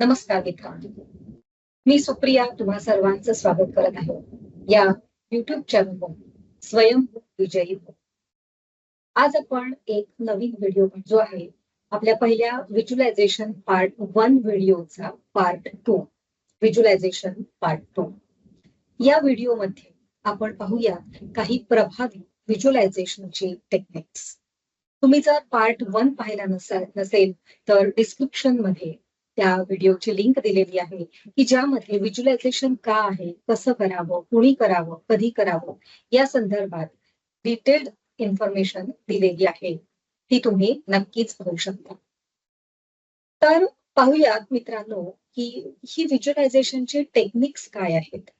नमस्कार मित्रांनो मी सुप्रिया तुम्हा सर्वांचं स्वागत करत आहे. या युट्यूब चॅनलवर स्वयं विजयी हो. आज आपण एक नवीन व्हिडिओ जो आहे. आपल्या पहिल्या visualization part one व्हिडिओचा part two visualization part two या व्हिडिओमध्ये आपण पाहूया काही प्रभावी व्हिज्युलायझेशनची टेक्निक्स तुम्ही जर पार्ट वन पाहिला नसा नसेल तर डिस्क्रिप्शनमध्ये त्या व्हिडिओची लिंक दिलेली आहे की ज्यामध्ये व्हिज्युलायझेशन का आहे कसं करावं कुणी करावं कधी करावं या संदर्भात डिटेल्ड इन्फॉर्मेशन दिलेली आहे. ती तुम्ही नक्कीच पाहू शकता. तर पाहूयात मित्रांनो की ही व्हिज्युलायझेशनची टेक्निक्स काय आहेत?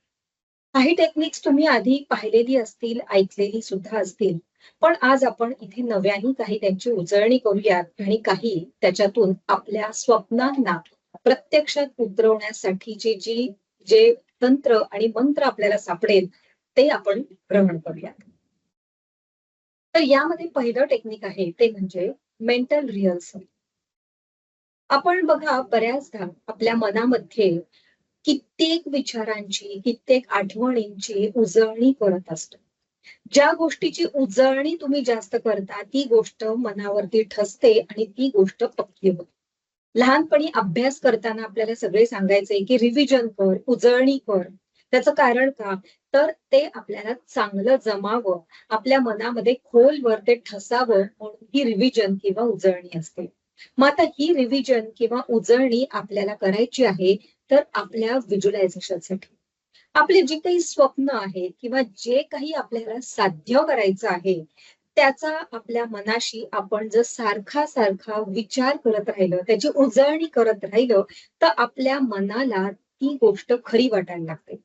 काही टेक्निक्स तुम्ही आधी पाहिलेली असतील ऐकलेली सुद्धा असतील. पण आज आपण इथे नव्याने काही त्यांची उजळणी करूयात आणि काही त्याच्यातून आपल्या स्वप्नांना प्रत्यक्षात उतरवण्यासाठीची जी जे तंत्र आणि मंत्र आपल्याला सापडेल ते आपण ग्रहण करूयात. तर यामध्ये पहिलं टेक्निक आहे ते म्हणजे मेंटल रिहर्सल आपण बघा बऱ्याचदा आपल्या मनामध्ये कित्येक विचारांची कित्येक आठवणींची उजळणी करत असतो. ज्या गोष्टीची उजळणी तुम्ही जास्त करता ती गोष्ट मनावरती ठसते आणि ती गोष्ट पक्की होते. लहानपणी अभ्यास करताना आपल्याला सगळे सांगायचे की रिव्हिजन कर उजळणी कर. त्याचं कारण का? तर ते आपल्याला चांगलं जमावं आपल्या मनामध्ये खोलवर ते ठसावं म्हणून ही रिव्हिजन किंवा उजळणी असते. मग आता ही रिव्हिजन किंवा उजळणी आपल्याला करायची आहे तर आपल्या व्हिज्युलायझेशनसाठी आपले जी काही स्वप्न आहेत किंवा जे काही आपल्याला साध्य करायचं आहे त्याचा आपल्या मनाशी आपण जर सारखा सारखा विचार करत राहिलं त्याची उजळणी करत राहिलं तर आपल्या मनाला ती गोष्ट खरी वाटायला लागते.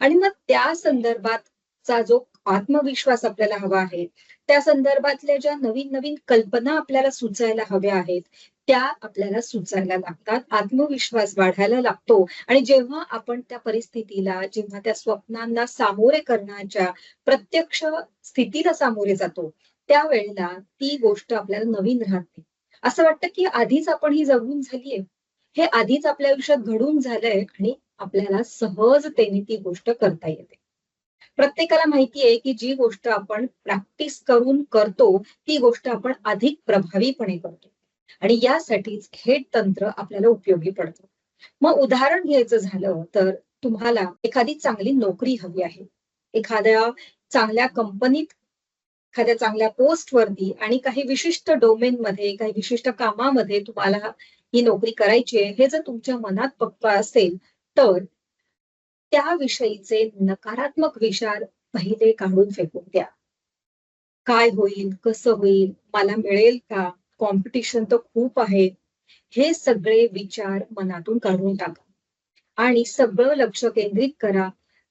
आणि मग त्या संदर्भातचा जो आत्मविश्वास आपल्याला हवा आहे. त्या संदर्भातल्या ज्या नवीन नवीन कल्पना आपल्याला सुचायला हव्या आहेत त्या आपल्याला सुचायला लागतात. आत्मविश्वास वाढायला लागतो. आणि जेव्हा आपण त्या परिस्थितीला जेव्हा त्या स्वप्नांना सामोरे करण्याच्या प्रत्यक्ष स्थितीला सामोरे जातो त्यावेळेला ती गोष्ट आपल्याला नवीन राहते. असं वाटतं की आधीच आपण ही जगून झालीये. हे आधीच आपल्या आयुष्यात घडून झालंय आणि आपल्याला सहजतेने ती गोष्ट करता येते. प्रत्येकाला माहितीये की जी गोष्ट आपण प्रॅक्टिस करून करतो ती गोष्ट आपण अधिक प्रभावीपणे करतो. आणि यासाठीच हे तंत्र आपल्याला उपयोगी पडतं. मग उदाहरण घ्यायचं झालं तर तुम्हाला एखादी चांगली नोकरी हवी आहे. एखाद्या चांगल्या कंपनीत एखाद्या चांगल्या पोस्टवरती आणि काही विशिष्ट डोमेन मध्ये काही विशिष्ट कामामध्ये तुम्हाला ही नोकरी करायची आहे हे जर तुमच्या मनात पक्का असेल तर त्याविषयीचे नकारात्मक विचार पहिले काढून फेकून द्या. काय होईल? कसं होईल? मला मिळेल का? कॉम्पिटिशन तर खूप आहे. हे सगळे विचार मनातून काढून टाका. आणि सगळं लक्ष केंद्रित करा.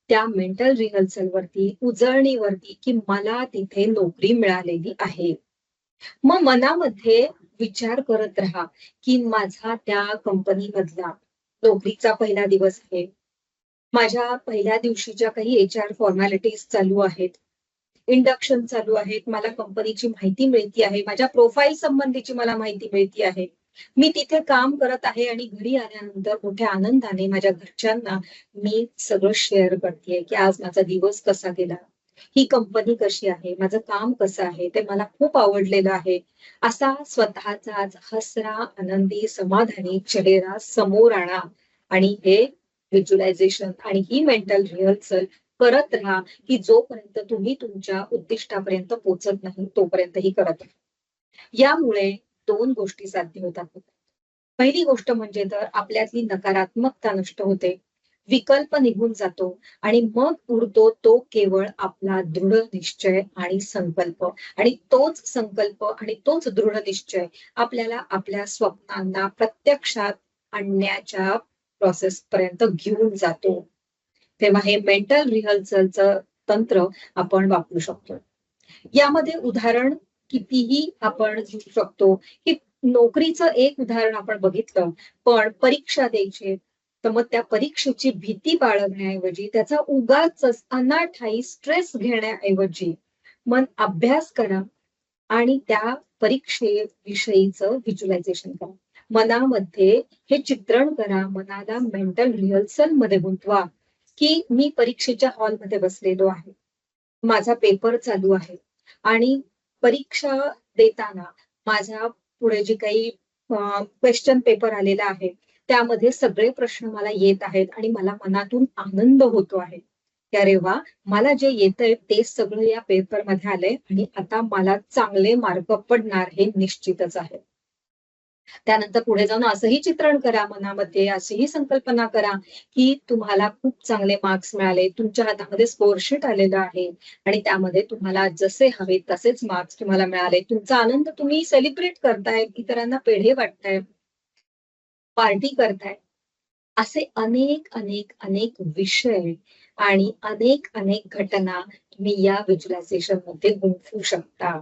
त्या मेंटल रिहर्सलवरती उजळणीवरती की मला तिथे नोकरी मिळालेली आहे. मग मनामध्ये विचार करत राहा की माझा त्या कंपनीमधला नोकरीचा पहिला दिवस आहे. माझ्या पहिल्या दिवशीच्या काही एच आर फॉर्मॅलिटीज चालू आहेत. इंडक्शन चालू आहेत. मला कंपनीची माहिती मिळती आहे. माझ्या प्रोफाईल संबंधीची मला माहिती मिळती आहे. मी तिथे काम करत आहे आणि घरी आल्यानंतर मोठ्या आनंदाने माझ्या घरच्यांना मी सगळं शेअर करते की आज माझा दिवस कसा गेला. ही कंपनी कशी आहे? माझं काम कसं आहे? ते मला खूप आवडलेलं आहे. असा स्वतःचा हसरा आनंदी समाधानी चेहरा समोर आणा. आणि हे व्हिज्युलायझेशन आणि ही मेंटल रिहर्सल करत राहा की जोपर्यंत तुम्ही तुमच्या उद्दिष्टापर्यंत पोहोचत नाही तोपर्यंत ही करत राहा. यामुळे दोन गोष्टी साध्य होतात पहिली गोष्ट म्हणजे तर आपल्यातली नकारात्मकता नष्ट होते विकल्प निघून जातो आणि मग उरतो तो केवळ आपला दृढ निश्चय आणि संकल्प. आणि तोच संकल्प आणि तोच दृढ निश्चय आपल्याला आपल्या स्वप्नांना प्रत्यक्षात आणण्याच्या प्रोसेस पर्यंत घेऊन जातो. तेव्हा हे मेंटल रिहर्सलचं तंत्र आपण वापरू शकतो. यामध्ये उदाहरण कितीही आपण घेऊ शकतो. की नोकरीचं एक उदाहरण आपण बघितलं पण परीक्षा द्यायची तर मग त्या परीक्षेची भीती बाळगण्याऐवजी त्याचा उगाच अनाठाई स्ट्रेस घेण्याऐवजी मन अभ्यास करा आणि त्या परीक्षेविषयीचं व्हिज्युलायझेशन करा. मनामध्ये हे चित्रण करा मनाला मेंटल रिहर्सलमध्ये गुंतवा की मी परीक्षेच्या हॉलमध्ये बसलेलो आहे. माझा पेपर चालू आहे. आणि परीक्षा देताना माझ्या पुढे जे काही क्वेश्चन पेपर आलेला आहे त्यामध्ये सगळे प्रश्न मला येत आहेत आणि मला मनातून आनंद होतो आहे. अरे वा मला जे येत आहे ते सगळं या पेपरमध्ये आलंय आणि आता मला चांगले मार्क पडणार हे निश्चितच आहे. त्यानंतर पुढे जाऊन असंही चित्रण करा मनामध्ये अशीही संकल्पना करा की तुम्हाला खूप चांगले मार्क्स मिळाले. तुमच्या हातामध्ये स्कोरशीट आलेलं आहे आणि त्यामध्ये तुम्हाला जसे हवे तसेच मार्क्स तुम्हाला मिळाले. तुमचा आनंद तुम्ही सेलिब्रेट करताय इतरांना पेढे वाटताय पार्टी करताय. असे अनेक अनेक अनेक विषय आणि अनेक अनेक घटना तुम्ही या व्हिज्युअलायझेशनमध्ये गुंफू शकता.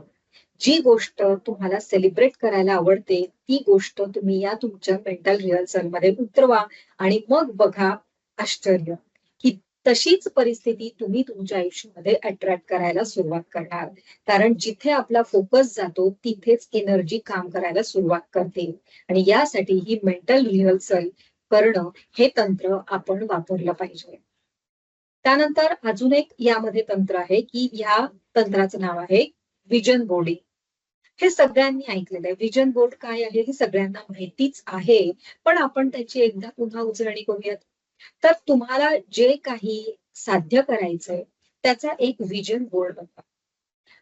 जी गोष्ट तुम्हाला सेलिब्रेट करायला आवडते ती गोष्ट तुम्ही या तुमच्या मेंटल रिहर्सलमध्ये उतरवा आणि मग बघा आश्चर्य की तशीच परिस्थिती तुम्ही तुमच्या आयुष्यामध्ये अट्रॅक्ट करायला सुरुवात करणार. कारण जिथे आपला फोकस जातो तिथेच एनर्जी काम करायला सुरुवात करते. आणि यासाठी ही मेंटल रिहर्सल करणं हे तंत्र आपण वापरलं पाहिजे. त्यानंतर अजून एक यामध्ये तंत्र आहे की या तंत्राचं नाव आहे विजन बोर्डिंग. हे सगळ्यांनी ऐकलेलं आहे. विजन बोर्ड काय आहे हे सगळ्यांना माहितीच आहे. पण आपण त्याची एकदा पुन्हा उजळणी करूयात. तर तुम्हाला जे काही साध्य करायचंय त्याचा एक विजन बोर्ड बनवा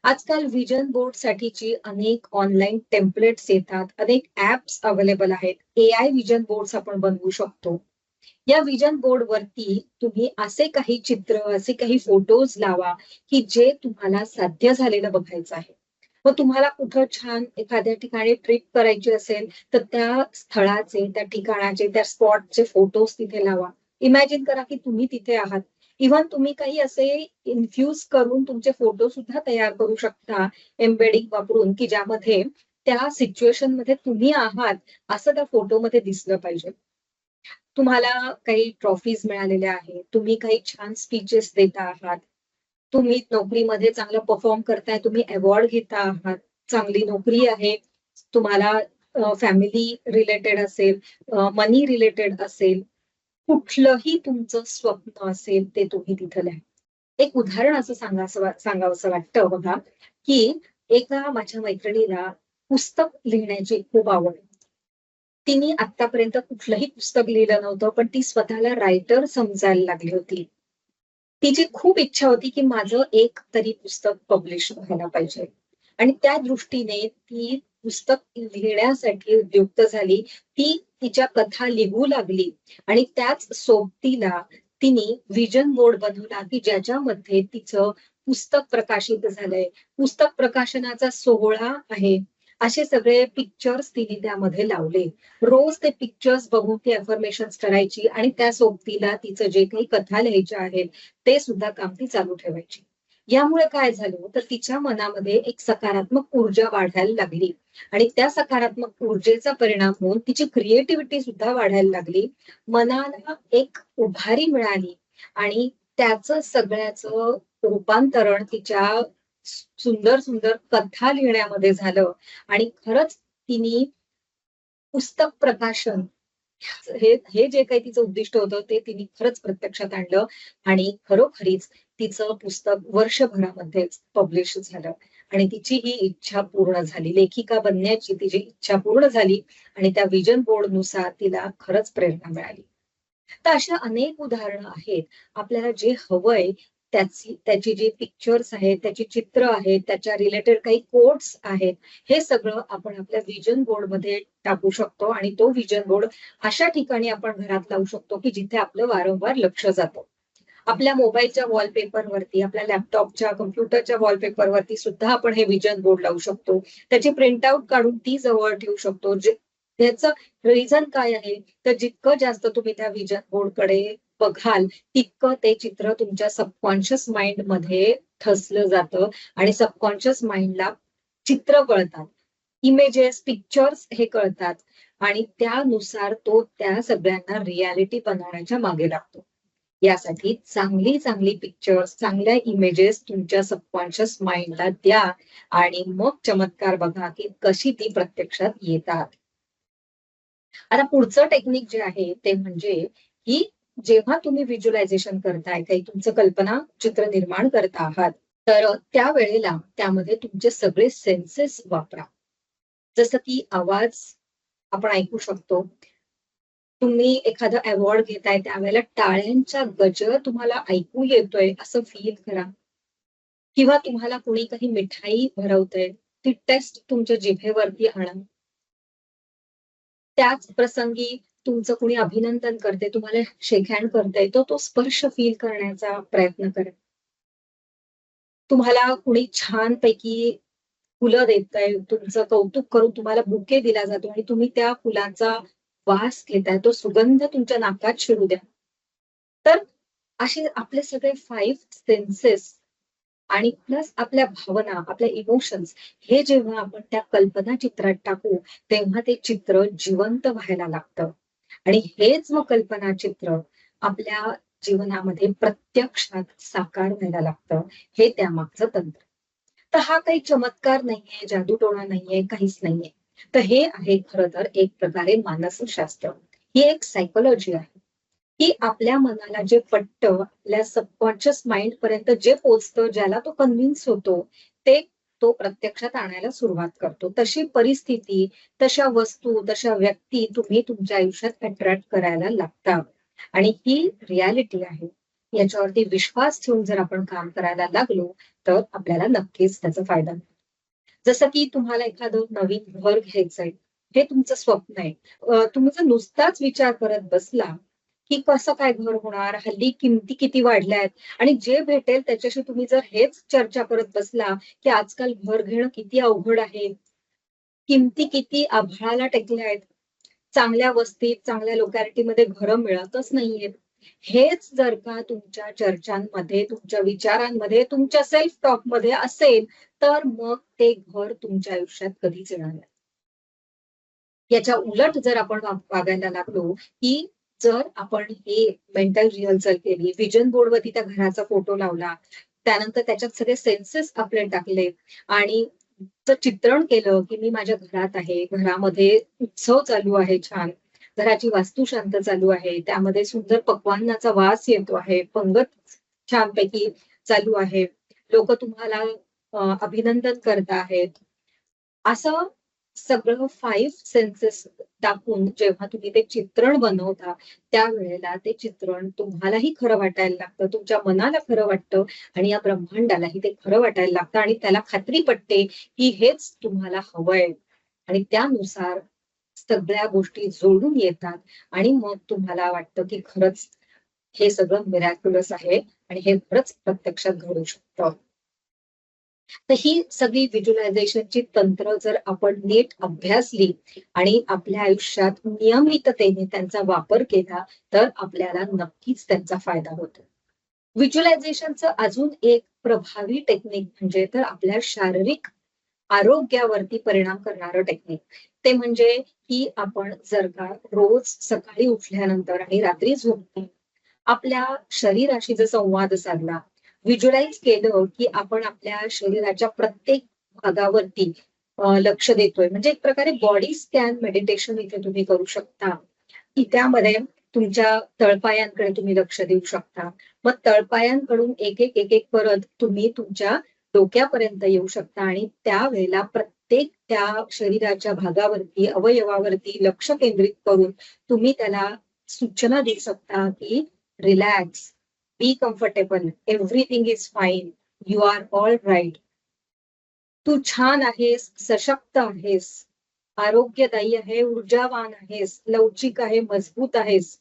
आजकाल विजन बोर्ड साठीची अनेक ऑनलाईन टेम्पलेट्स येतात. अनेक ऍप्स अवेलेबल आहेत. ए आय विजन बोर्ड आपण बनवू शकतो. या विजन बोर्ड वरती तुम्ही असे काही चित्र असे काही फोटोज लावा की जे तुम्हाला साध्य झालेलं बघायचं आहे. मग तुम्हाला कुठं छान एखाद्या ठिकाणी ट्रिप करायची असेल तर त्या स्थळाचे त्या ठिकाणाचे त्या स्पॉटचे फोटोज तिथे लावा. इमॅजिन करा की तुम्ही तिथे आहात. इव्हन तुम्ही काही असे इन्फ्युज करून तुमचे फोटो सुद्धा तयार करू शकता एम्बेडिंग वापरून की ज्यामध्ये त्या सिच्युएशनमध्ये तुम्ही आहात असं त्या फोटोमध्ये दिसलं पाहिजे. तुम्हाला काही ट्रॉफीज मिळालेल्या आहेत तुम्ही काही छान स्पीचेस देता आहात तुम्ही नोकरीमध्ये चांगलं परफॉर्म करताय तुम्ही अवॉर्ड घेता आहात चांगली नोकरी आहे तुम्हाला फॅमिली रिलेटेड असेल मनी रिलेटेड असेल कुठलंही तुमचं स्वप्न असेल ते तुम्ही तिथं लिहा. एक उदाहरण असं सांगा सांगावं वाटतं बघा की एका माझ्या मैत्रिणीला पुस्तक लिहिण्याची खूप आवड तिने आतापर्यंत कुठलंही पुस्तक लिहिलं नव्हतं पण ती स्वतःला रायटर समजायला लागली होती. तिची खूप इच्छा होती की माझं एक तरी पुस्तक पब्लिश व्हायला पाहिजे. आणि त्या दृष्टीने ती पुस्तक लिहिण्यासाठी उद्युक्त झाली. ती तिच्या कथा लिहू लागली आणि त्याच सोबतीला तिने विजन बोर्ड बनवला की ज्याच्यामध्ये तिचं पुस्तक प्रकाशित झालंय. पुस्तक प्रकाशनाचा सोहळा आहे. असे सगळे पिक्चर्स तिने त्यामध्ये लावले. रोज ते पिक्चर्स बघून ती अफर्मेशन करायची आणि त्या सोबतीला तिचं जे काही कथा लिहायच्या आहेत ते सुद्धा काम ती चालू ठेवायची. यामुळे काय झालं? तर तिच्या मनामध्ये एक सकारात्मक ऊर्जा वाढायला लागली. आणि त्या सकारात्मक ऊर्जेचा परिणाम होऊन तिची क्रिएटिव्हिटी सुद्धा वाढायला लागली. मनाला एक उभारी मिळाली. आणि त्याचं सगळ्याचं रूपांतरण तिच्या सुंदर सुंदर कथा लिहिण्यामध्ये झालं. आणि खरंच तिने पुस्तक प्रकाशन हे हे जे काही तिचं उद्दिष्ट होतं ते तिने खरंच प्रत्यक्षात आणलं. आणि खरोखरीच तिचं पुस्तक वर्षभरामध्येच पब्लिश झालं. आणि तिची ही इच्छा पूर्ण झाली. लेखिका बनण्याची तिची इच्छा पूर्ण झाली. आणि त्या विजन बोर्डनुसार तिला खरंच प्रेरणा मिळाली. तर अशा अनेक उदाहरणं आहेत. आपल्याला जे हवंय त्याची त्याची जी पिक्चर्स आहेत त्याची चित्र आहेत त्याच्या रिलेटेड काही कोड्स आहेत हे सगळं आपण आपल्या विजन बोर्डमध्ये टाकू शकतो आणि तो विजन बोर्ड अशा ठिकाणी आपण घरात लावू शकतो की जिथे आपलं वारंवार लक्ष जातं. आपल्या मोबाईलच्या वॉलपेपरवरती आपल्या लॅपटॉपच्या कम्प्युटरच्या वॉलपेपरवरती सुद्धा आपण हे विजन बोर्ड लावू शकतो. त्याची प्रिंटआउट काढून ती जवळ ठेवू शकतो. जे त्याचं रिझन काय आहे? तर जितकं जास्त तुम्ही त्या विजन बोर्डकडे बघाल तितकं ते चित्र तुमच्या सबकॉन्शियस माइंडमध्ये ठसलं जातं आणि सबकॉन्शियस माइंडला चित्र कळतात. इमेजेस पिक्चर्स हे कळतात आणि त्यानुसार तो त्या सगळ्यांना रियालिटी बनवण्याच्या मागे लागतो. यासाठी चांगली चांगली पिक्चर्स चांगल्या इमेजेस तुमच्या सबकॉन्शियस माइंडला द्या आणि मग चमत्कार बघा की कशी ती प्रत्यक्षात येतात. आता पुढचं टेक्निक जे आहे ते म्हणजे की जेव्हा तुम्ही व्हिज्युलायझेशन करताय काही तुमचं कल्पना चित्र निर्माण करता आहात तर त्या वेळेला त्यामध्ये तुमचे सगळे सेन्सेस वापरा. जसं की आवाज आपण ऐकू शकतो. तुम्ही एखादा अवॉर्ड घेताय त्यावेळेला टाळ्यांचा गजर तुम्हाला ऐकू येतोय असं फील करा. किंवा तुम्हाला कोणी काही मिठाई भरवतय ती टेस्ट तुमच्या जिभेवरती आणा. त्याच प्रसंगी तुमचं कुणी अभिनंदन करते तुम्हाला शेक हँड करताय तो तो स्पर्श फील करण्याचा प्रयत्न करा तुम्हाला कुणी छान पैकी फुलं देतंय तुमचं कौतुक करून तुम्हाला बुके दिला जातो आणि तुम्ही त्या फुलांचा वास घेताय तो सुगंध तुमच्या नाकात शिरू द्या. तर असे आपले सगळे फाईव्ह सेन्सेस आणि प्लस आपल्या भावना आपल्या इमोशन्स हे जेव्हा आपण त्या कल्पना चित्रात टाकू तेव्हा ते चित्र जिवंत व्हायला लागतं. आणि हेच मग कल्पना चित्र आपल्या जीवनामध्ये प्रत्यक्षात साकार व्हायला लागतं हे त्यामागचं तंत्र. तर हा काही चमत्कार नाहीये जादूटोणा नाहीये काहीच नाहीये. तर हे आहे खरं तर एक प्रकारे मानसशास्त्र. ही एक सायकोलॉजी आहे. की आपल्या मनाला जे पटतं आपल्या सबकॉन्शियस माइंड पर्यंत जे पोचतं ज्याला तो कन्व्हिन्स होतो ते तो प्रत्यक्षात आणायला सुरुवात करतो. तशी परिस्थिती तशा वस्तू तशा व्यक्ती तुम्ही तुमच्या आयुष्यात अट्रॅक्ट करायला लागता आणि ही रियालिटी आहे. याच्यावरती विश्वास ठेवून जर आपण काम करायला लागलो तर आपल्याला नक्कीच त्याचा फायदा मिळतो जसं की तुम्हाला एखादं नवीन घर घ्यायचंय हे तुमचं स्वप्न आहे. तुम्ही जर नुसताच विचार करत बसला की कसं काय घर होणार हल्ली किमती किती वाढल्या आहेत आणि जे भेटेल त्याच्याशी तुम्ही जर हेच चर्चा करत बसला की आजकाल घर घेणं किती अवघड आहे? किमती किती आभाळाला टेकल्या आहेत? चांगल्या वस्तीत चांगल्या लोकॅलिटीमध्ये घरं मिळतच नाहीयेत. हेच जर का तुमच्या चर्चांमध्ये तुमच्या विचारांमध्ये तुमच्या सेल्फ टॉकमध्ये असेल तर मग ते घर तुमच्या आयुष्यात कधीच येणार नाही. याच्या उलट जर आपण वागायला लागलो की जर आपण हे मेंटल रिहर्सल केली विजन बोर्डवरती त्या घराचा फोटो लावला त्यानंतर त्याच्यात सगळे सेन्सेस आपले टाकले आणि चित्रण केलं की मी माझ्या घरात आहे घरामध्ये उत्सव चालू आहे छान घराची वास्तू शांत चालू आहे त्यामध्ये सुंदर पक्वांनाचा वास येतो आहे पंगत छानपैकी चालू आहे लोक तुम्हाला अभिनंदन करत आहेत. असं सगळं फाईव्ह सेन्सेस टाकून जेव्हा तुम्ही ते चित्रण बनवता त्यावेळेला ते चित्रण तुम्हालाही खरं वाटायला लागतं तुमच्या मनाला खरं वाटतं आणि या ब्रह्मांडालाही ते खरं वाटायला लागतं आणि त्याला खात्री पटते की हेच तुम्हाला हवंय. आणि त्यानुसार सगळ्या गोष्टी जोडून येतात आणि मग तुम्हाला वाटतं की खरंच हे सगळं मिरॅक्युलस आहे आणि हे खरंच प्रत्यक्षात घडू शकतं. तर ही सगळी व्हिज्युलायझेशनची तंत्र जर आपण नीट अभ्यासली आणि आपल्या आयुष्यात नियमिततेने त्यांचा वापर केला तर आपल्याला नक्कीच त्यांचा फायदा होतो. व्हिज्युलायझेशनचं अजून एक प्रभावी टेक्निक म्हणजे तर आपल्या शारीरिक आरोग्यावरती परिणाम करणारं टेक्निक ते म्हणजे की आपण जर का रोज सकाळी उठल्यानंतर आणि रात्री झोपतो आपल्या शरीराशी जर संवाद साधला व्हिज्युलाइज केलं की आपण आपल्या शरीराच्या प्रत्येक भागावरती लक्ष देतोय. म्हणजे एक प्रकारे बॉडी स्कॅन मेडिटेशन इथे तुम्ही करू शकता. की त्यामध्ये तुमच्या तळपायांकडे तुम्ही लक्ष देऊ शकता. मग तळपायांकडून एक एक एक एक परत तुम्ही तुमच्या डोक्यापर्यंत येऊ शकता आणि त्यावेळेला प्रत्येक त्या शरीराच्या भागावरती अवयवावरती लक्ष केंद्रित करून तुम्ही त्याला सूचना देऊ शकता की relax be comfortable everything is fine you are all right तू छान आहेस सशक्त आहेस. आरोग्यदायी आहे ऊर्जावान आहेस लवचिक आहे मजबूत आहेस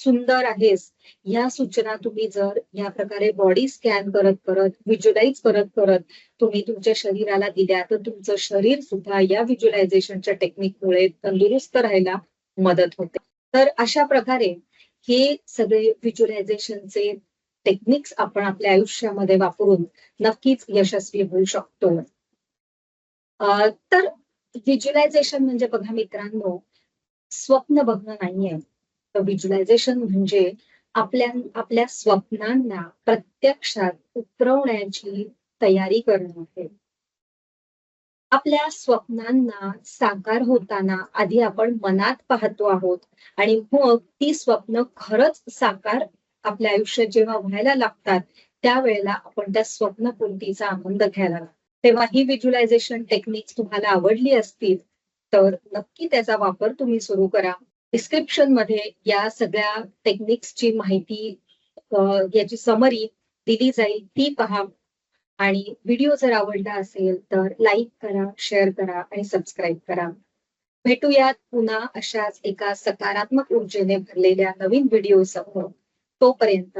सुंदर आहेस. या सूचना तुम्ही जर या प्रकारे बॉडी स्कॅन करत करत व्हिज्युअलाइज करत करत तुम्ही तुमच्या शरीराला दिल्या तर तुमचं शरीर सुद्धा या व्हिज्युअलायझेशनच्या टेक्निकमुळे तंदुरुस्त राहायला मदत होते. तर अशा प्रकारे हे सगळे व्हिज्युअलायझेशनचे टेक्निक्स आपण आपल्या आयुष्यामध्ये वापरून नक्कीच यशस्वी होऊ शकतो. तर व्हिज्युअलायझेशन म्हणजे बघा मित्रांनो स्वप्न बघणं नाहीये. व्हिज्युअलायझेशन म्हणजे आपल्या आपल्या स्वप्नांना प्रत्यक्षात उतरवण्याची तयारी करणं आहे. आपल्या स्वप्नांना साकार होताना आधी आपण मनात पाहतो आहोत. आणि मग ती स्वप्न खरंच साकार आपल्या आयुष्यात जेव्हा व्हायला लागतात त्यावेळेला आपण त्या स्वप्नपूर्तीचा आनंद घ्यायला लागतो. तेव्हा ही व्हिज्युलायझेशन टेक्निक्स तुम्हाला आवडली असतील तर नक्की त्याचा वापर तुम्ही सुरू करा. डिस्क्रिप्शनमध्ये या सगळ्या टेक्निक्सची माहिती याची समरी दिली जाईल. ती पहा. आणि व्हिडिओ जर आवडला असेल तर लाईक करा शेअर करा आणि सबस्क्राईब करा. भेटूयात पुन्हा अशाच एका सकारात्मक ऊर्जेने भरलेल्या नवीन व्हिडिओसह तोपर्यंत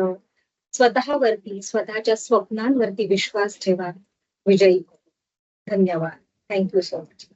स्वतःवरती स्वतःच्या स्वप्नांवरती विश्वास ठेवा. विजयी हो. धन्यवाद. Thank you so much